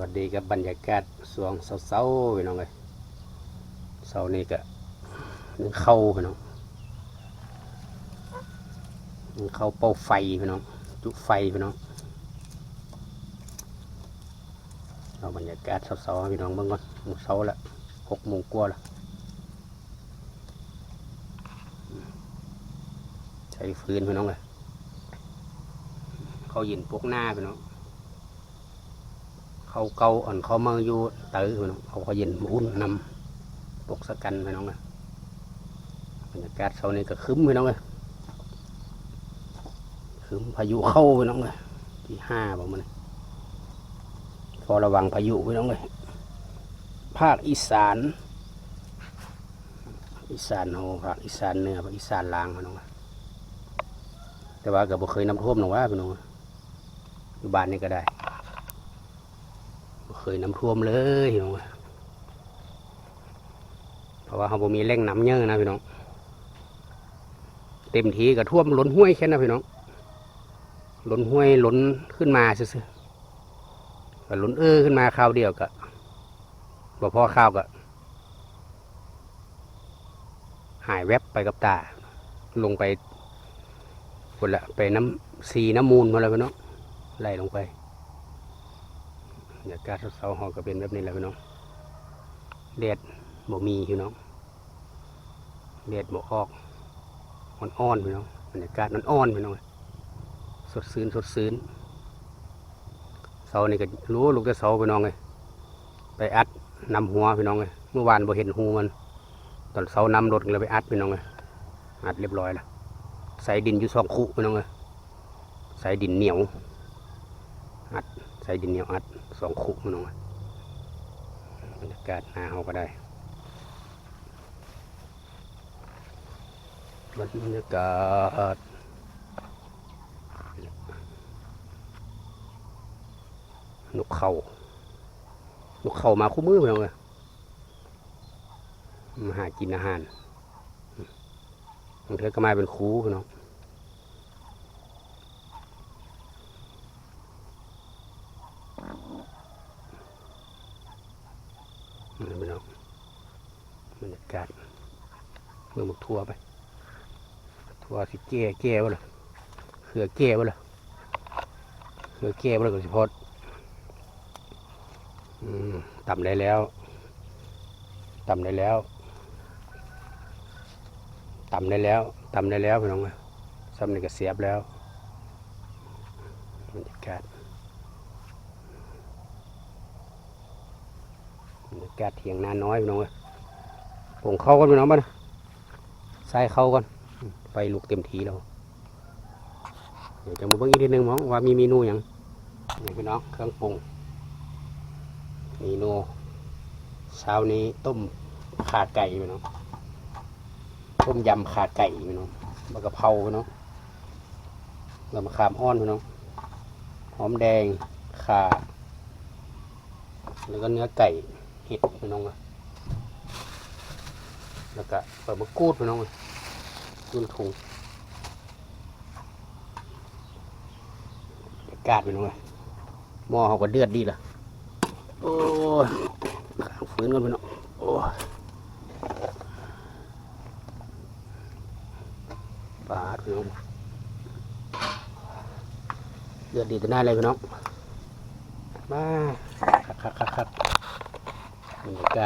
วัสดีกับบรรยากาศสวงเศร้าๆพี่น้องเลยเศร้านี่ก็นึ่งเข้าพี่น้องนึ่งเข้าเป่าไฟพี่น้องจุไฟพี่น้องเราบรรยากาศเศร้าๆให้พี่น้องเบิ่งก่อนหมื้อเช้าละหกโมงกว่าละใช้ฟืนพี่น้องเลยเขายินพวกหน้าพี่น้อง เขาเกาอ่อนเขามาอยู่ตื้อพี่น้องเขาก็เย็นมาอุ่นนำปกสกันพี่น้องเลยบรรยากาศเช้านี้ก็คึ้มพี่น้องเลยคึ้มพายุเข้าพี่น้องเลยที่ห้าบอกมันพอระวังพายุพี่น้องเลยภาคอีสาน อีสานโอภาคอีสานเหนือภาคอีสานล่างพี่น้องเอ้ยแต่ว่าก็บ่เคยน้ำท่วมหรอกว่าพี่น้องเอ้ยอยู่บ้านนี่ก็ได้ ยน้ำท่วมเลยพี่น้องเพราะว่าเขาบ่มีแหล่งน้ำเยอะนะพี่น้อง เต็มทีก็ท่วมล้นห้วยแค่นั้นพี่น้อง ล้นห้วยล้นขึ้นมาซื่อๆก็ล้นเออขึ้นมาคราวเดียวก็บ่พอข้าวก็ หายแวบไปกับตา ลงไปคนละไปน้ำสีน้ำมูลมาแล้วพี่น้องไล่ลงไป บรรยากาศเสาหอก็เป็นแบบนี้แหละพี่น้องแดดบ่มีพี่น้องแดดบ่ออกอ่อนๆพี่น้องบรรยากาศอ่อนๆพี่น้องสดซื่นสดซื่นเสานี่ก็รู้ลูกแต่เสาพี่น้องเลยไปอัดนำหัวพี่น้องเลยเมื่อวานบ่เห็นหูมันตอนเสานำรถเลยไปอัดพี่น้องเลยอัดเรียบร้อยแล้วใส่ดินอยู่สองคู่พี่น้องเลยใส่ดินเหนียว ใส่ดินเหนียวอัดสองคุมันลงมาบรรยากาศหน้าเฮาก็ได้บรรยากาศนกเขานกเขามาคู่มือไปเลยมาหากินอาหารบางเทอก็มาเป็นครูพี่น้อง นี่พี่น้อง บรรยากาศเมืองหมกทัวไปทัวสิแก่แก่วะล่ะเขือแก่วะล่ะเขือแก่วะล่ะก็สิพอดต่ำได้แล้ว ต่ำได้แล้ว ต่ำได้แล้ว ต่ำได้แล้วพี่น้องเอ้ซ้ำนี่ก็เสียบแล้วบรรยากาศบรรยากาศเถียงนาน้อยพี่น้องเอ้ย ผงเข้ากันพี่น้องบ้านใส่เข้ากันไฟลุกเต็มทีแล้วเดี๋ยวจะมาเบิ่งอีกทีหนึ่งมองว่ามีเมนูอย่างนี่พี่น้องเครื่องปรุงเมนูเช้านี้ต้มขาไก่พี่น้องต้มยำขาไก่พี่น้องมะกะเพราพี่น้องแล้วมะขามอ่อนพี่น้องหอมแดงข่าแล้วก็เนื้อไก่เห็ดพี่น้องอะ แล้วก็เปิดมะกรูดพี่น้องอะยุ่นถุงกาศพี่น้องอะหม้อเขาก็เดือดดีละโอ้ยฟื้นกันพี่น้องโอ้ปาดพี่น้องเดือดดีแต่ได้าเลยพี่น้องมาคักคักคักคักบรรยากาศ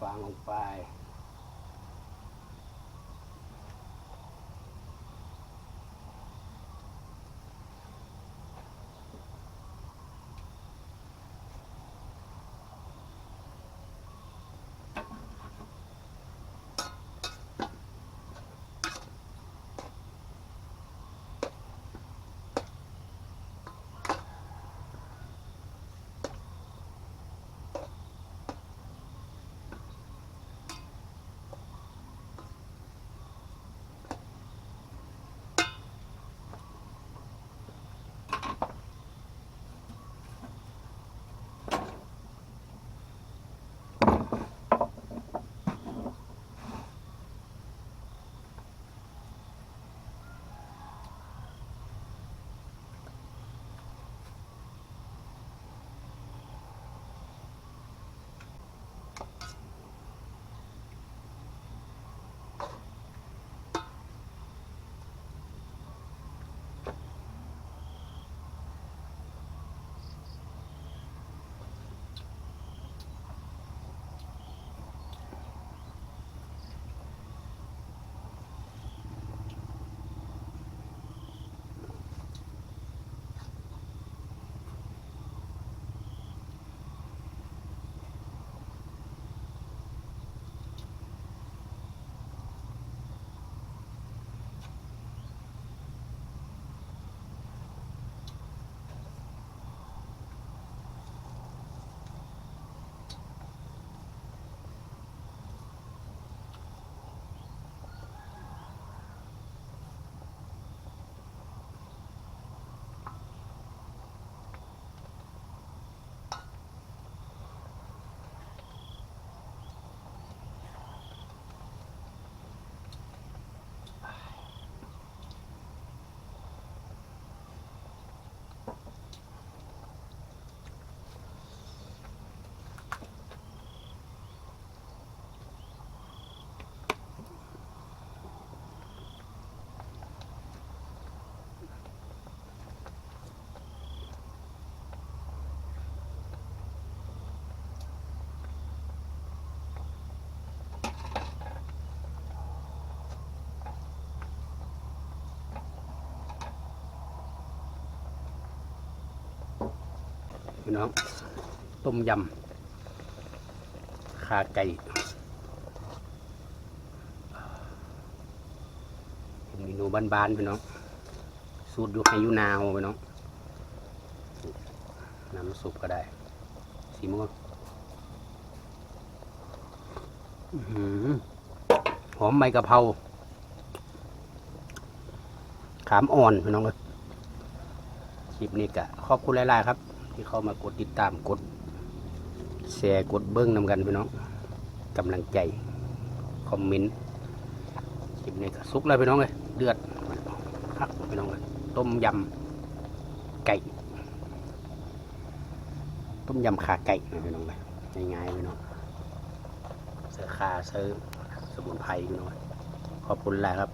ฟางลงไป พี่น้อง ต้มยำขาไก่เป็นเมนูบ้านๆพี่น้อง สูตรอยู่ให้ยูนาวพี่น้อง น้ำซุปก็ได้ สีม่วงหอหอมใบกะเพราขามอ่อนพี่น้องเลยคลิปนี้ก็ขอบคุณหลาย ๆ ครับ ที่เข้ามากดติดตามกดแชร์กดเบิ้งนำกันพี่น้องกำลังใจ คอมเมนต์คลิปนี้ก็สุกแล้วพี่น้องเลยเดือดคักพี่น้องเลยต้มยำไก่ ต้มยำขาไก่นะพี่น้องเลยง่ายๆพี่น้องเสือคาเสือสมุนไพรพี่น้องเอ้ยขอบคุณแหละครับ